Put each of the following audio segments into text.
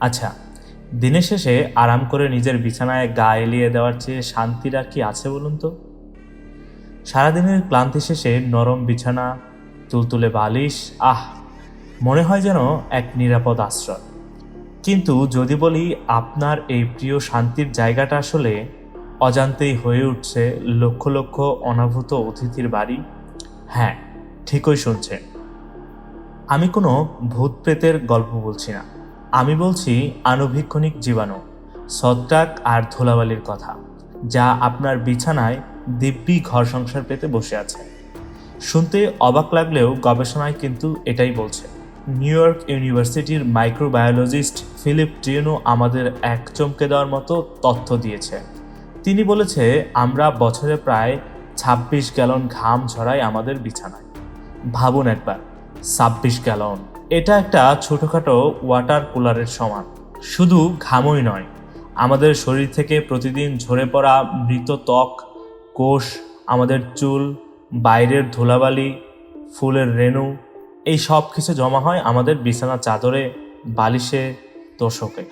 আচ্ছা দিনের শেষে আরাম করে নিজের বিছানায় গা এলিয়ে দেওয়ার চেয়ে শান্তির আর কি আছে বলুন তো? সারাদিনের ক্লান্তি শেষে নরম বিছানা, তুলতুলে বালিশ, আহ, মনে হয় যেন এক নিরাপদ আশ্রয়। কিন্তু যদি বলি আপনার এই প্রিয় শান্তির জায়গাটা আসলে অজান্তেই হয়ে উঠছে লক্ষ লক্ষ অনাভূত অতিথির বাড়ি হ্যাঁ ঠিকই শুনছেন। আমি কোনো ভূত প্রেতের গল্প বলছি না। আমি বলছি আনুভীক্ষণিক জীবাণু ছত্রাক আর ধুলাবালির কথা, যা আপনার বিছানায় দিব্যি ঘর সংসার পেতে বসে আছে। শুনতে অবাক লাগলেও গবেষণায় কিন্তু এটাই বলছে। নিউ ইয়র্ক ইউনিভার্সিটির মাইক্রোবায়োলজিস্ট ফিলিপ টিউনো আমাদের এক চমকে দেওয়ার মতো তথ্য দিয়েছে। তিনি বলেছে, আমরা বছরে প্রায় ছাব্বিশ গ্যালন ঘাম ঝরাই আমাদের বিছানায়। ভাবুন একবার, ছাব্বিশ গ্যালন। এটা একটা ছোটোখাটো ওয়াটার কুলারের সমান। শুধু ঘামই নয়, আমাদের শরীর থেকে প্রতিদিন ঝরে পড়া মৃত ত্বক, কোষ, আমাদের চুল, বাইরের ধুলাবালি, ফুলের রেণু, এই সব কিছু জমা হয় আমাদের বিছানা চাদরে, বালিশে, তোষকে।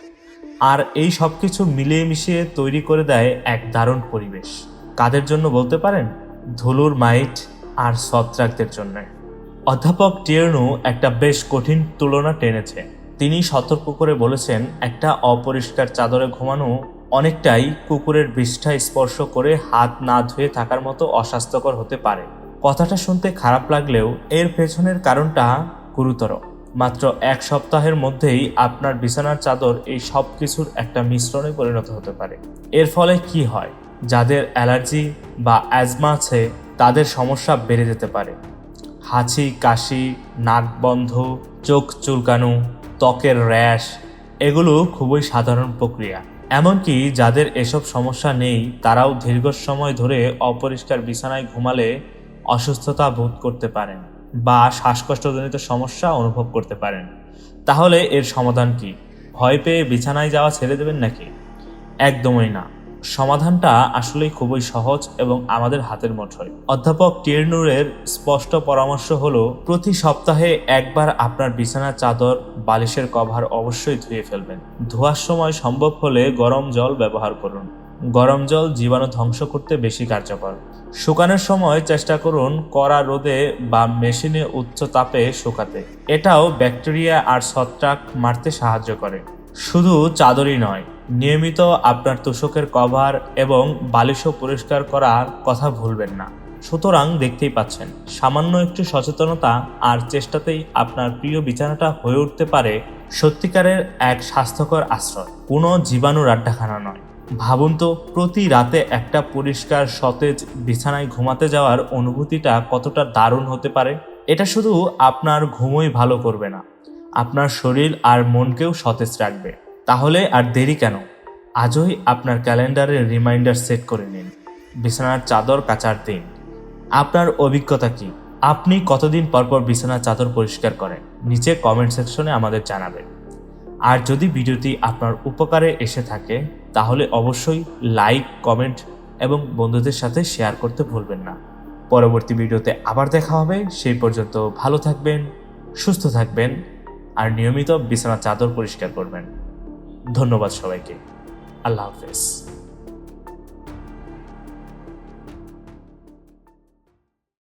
আর এই সব কিছু মিলিয়ে মিশিয়ে তৈরি করে দেয় এক দারুণ পরিবেশ। কাদের জন্য বলতে পারেন? ধুলুর মাইট আর ছত্রাকদের জন্য। অধ্যাপক টিয়ার্নু একটা বেশ কঠিন তুলনা টেনেছে। তিনি সতর্ক করে বলেছেন, একটা অপরিষ্কার চাদরে ঘুমানো অনেকটাই কুকুরের বিষ্ঠা স্পর্শ করে হাত না ধুয়ে থাকার মতো অস্বাস্থ্যকর হতে পারে। কথাটা শুনতে খারাপ লাগলেও এর পেছনের কারণটা গুরুতর। মাত্র এক সপ্তাহের মধ্যেই আপনার বিছানার চাদর এই সব কিছুর একটা মিশ্রণে পরিণত হতে পারে। এর ফলে কি হয়? যাদের অ্যালার্জি বা অ্যাজমা আছে, তাদের সমস্যা বেড়ে যেতে পারে। হাঁচি, কাশি, নাক বন্ধ, চোখ চুলকানো, ত্বকের র্যাশ, এগুলো খুবই সাধারণ প্রক্রিয়া। এমনকি যাদের এসব সমস্যা নেই, তারাও দীর্ঘ সময় ধরে অপরিষ্কার বিছানায় ঘুমালে অসুস্থতা বোধ করতে পারেন বা শ্বাসকষ্টজনিত সমস্যা অনুভব করতে পারেন। তাহলে এর সমাধান কি? ভয় পেয়ে বিছানায় যাওয়া ছেড়ে দেবেন নাকি? একদমই না। সমাধানটা আসলেই খুবই সহজ এবং আমাদের হাতের মুঠোয় অধ্যাপক টিয়ারনুরের স্পষ্ট পরামর্শ হলো, প্রতি সপ্তাহে একবার আপনার বিছানার চাদর, বালিশের কভার অবশ্যই ধুয়ে ফেলবেন। ধোয়ার সময় সম্ভব হলে গরম জল ব্যবহার করুন। গরম জল জীবাণু ধ্বংস করতে বেশি কার্যকর। শুকানোর সময় চেষ্টা করুন কড়া রোদে বা মেশিনে উচ্চ তাপে শুকাতে। এটাও ব্যাকটেরিয়া আর ছত্রাক মারতে সাহায্য করে। শুধু চাদরই নয়, নিয়মিত আপনার তোষকের কভার এবং বালিশও পরিষ্কার করার কথা ভুলবেন না। সুতরাং দেখতেই পাচ্ছেন, সামান্য একটু সচেতনতা আর চেষ্টাতেই আপনার প্রিয় বিছানাটা হয়ে উঠতে পারে সত্যিকারের এক স্বাস্থ্যকর আশ্রয়, কোনো জীবাণুর আড্ডাখানা নয়। ভাবুন তো, প্রতি রাতে একটা পরিষ্কার, সতেজ বিছানায় ঘুমাতে যাওয়ার অনুভূতিটা কতটা দারুণ হতে পারে? এটা শুধু আপনার ঘুমই ভালো করবে না। আপনার শরীর আর মনকেও সতেজ রাখবে। তাহলে আর দেরি কেন? আজই আপনার ক্যালেন্ডারে রিমাইন্ডার সেট করে নিন। বিছানার চাদর কাচার দিন। আপনার অভিজ্ঞতা কি? আপনি কতদিন পরপর বিছানার চাদর পরিষ্কার করেন? নিচে কমেন্ট সেকশনে আমাদের জানাবেন। আর যদি ভিডিওটি আপনার উপকারে এসে থাকে, তাহলে অবশ্যই লাইক, কমেন্ট এবং বন্ধুদের সাথে শেয়ার করতে ভুলবেন না। পরবর্তী ভিডিওতে আবার দেখা হবে। সেই পর্যন্ত ভালো থাকবেন, সুস্থ থাকবেন। আর নিয়মিত বিছানা চাদর পরিষ্কার করবেন। ধন্যবাদ সবাইকে। আল্লাহ হাফেজ।